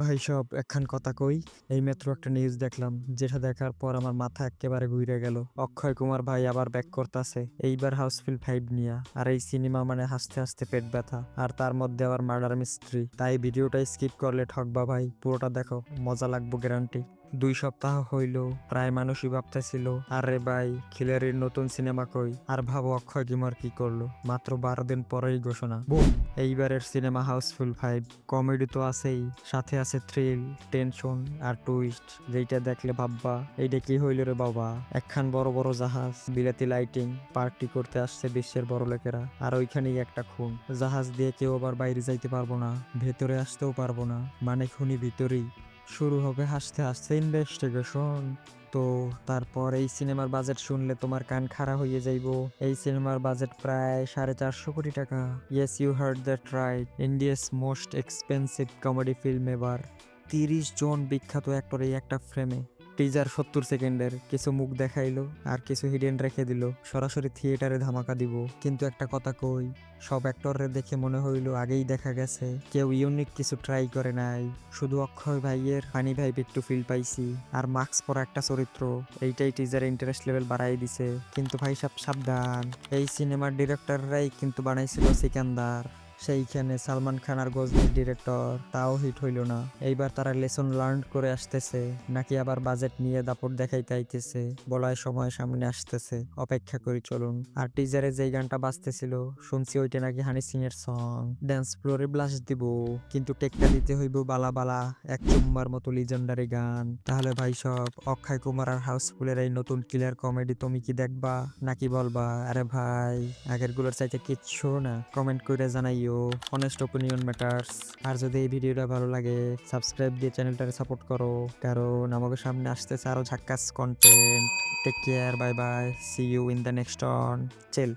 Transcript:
ভাই, সব একখান কথা কই। এই মাত্র একটা নিউজ দেখলাম, যেটা দেখার পর আমার মাথা একেবারে ঘুরে গেল। অক্ষয় কুমার ভাই আবার ব্যাক করতেছে, এইবার হাউসফুল ফাইভ নিয়া। আর এই সিনেমা মানে হাসতে হাসতে পেট ব্যথা, আর তার মধ্যে আবার মার্ডার মিস্ট্রি তাই ভিডিওটা স্কিপ করলে ঠকবা ভাই, পুরোটা দেখো, মজা লাগবো গ্যারান্টি দুই সপ্তাহ হইল, প্রায় মানুষই ভাবতেছিল, আরে ভাই খিলারির নতুন সিনেমা কই? আর ভাবো অক্ষয় কুমার কি করল? মাত্র বারো দিন পরেই ঘোষণা। বুম! এইবারের সিনেমা হাউসফুল ফাইভ কমেডি তো আছেই, সাথে আছে থ্রিল টেনশন আর টুইস্ট যেইটা দেখলে ভাববা, এইটা কি হইল রে বাবা? একখান বড় বড় জাহাজ, বিলাতি লাইটিং পার্টি করতে আসছে বিশ্বের বড় লোকেরা। আর ওইখানেই একটা খুন। জাহাজ দিয়ে কেউ আবার বাইরে যাইতে পারব না, ভেতরে আসতেও পারব না। মানে খুনি ভিতরেই। শুরু হবে হাসতে হাসতে ইনভেস্টিগেশন তো তারপর এই সিনেমার বাজেট শুনলে তোমার কান খাড়া হয়ে যাইব। এই সিনেমার বাজেট প্রায় সাড়ে চারশো কোটি টাকা। Yes you heard that right India's most expensive comedy film এবার তিরিশ জন বিখ্যাত অ্যাক্টর এই একটা ফ্রেমে টিজার সত্তর সেকেন্ডের কিছু মুখ দেখাইলো আর কিছু হিডেন রেখে দিল। সরাসরি থিয়েটারে ধামাকা দিব। কিন্তু একটা কথা কই, সব অ্যাক্টররে দেখে মনে হইল আগেই দেখা গেছে, কেউ ইউনিক কিছু ট্রাই করে নাই। শুধু অক্ষয় ভাইয়ের ফানি ভাইব একটু ফিল পাইছি। আর মাস্ক পরা একটা চরিত্র, এইটাই টিজারে ইন্টারেস্ট লেভেল বাড়াই দিছে। কিন্তু ভাই সব সাবধান, এই সিনেমার ডিরেক্টররাই কিন্তু বানাইছিল সিকান্দার। সেইখানে সালমান খান আর গজনির ডিরেক্টর তাও হিট হইল না। এইবার তারা লেসন লার্ন করে আসতেছে, নাকি আবার বাজেট নিয়ে দাপট দেখাইতে আইতেছে, বলায় সময় সামনে আসতেছে, অপেক্ষা করি চলুন। আর টিজারে যেই গানটা বাজতেছিল, শুনছি ওইটা নাকি হানি সিং এর সং ড্যান্স ফ্লোরে ব্লাস দিব, কিন্তু টেকটা দিতে হইব বালা বালা, এক চুম্বার মতো লিজেন্ডারি গান। তাহলে ভাই সব, অক্ষয় কুমার আর হাউসফুলের এই নতুন কিলার কমেডি তুমি কি দেখবা, নাকি বলবা, আরে ভাই আগেরগুলোর চাইতে কিচ্ছু না। কমেন্ট করে জানাইও। অনেস্ট ওপিনিয়ন ম্যাটার্স আর যদি এই ভিডিওটা ভালো লাগে সাবস্ক্রাইব দিয়ে চ্যানেলটাকে সাপোর্ট করো। কারণ আমাকে সামনে আসতেছে আরও ঝাক্কাস content take care bye bye see you in the next on চেল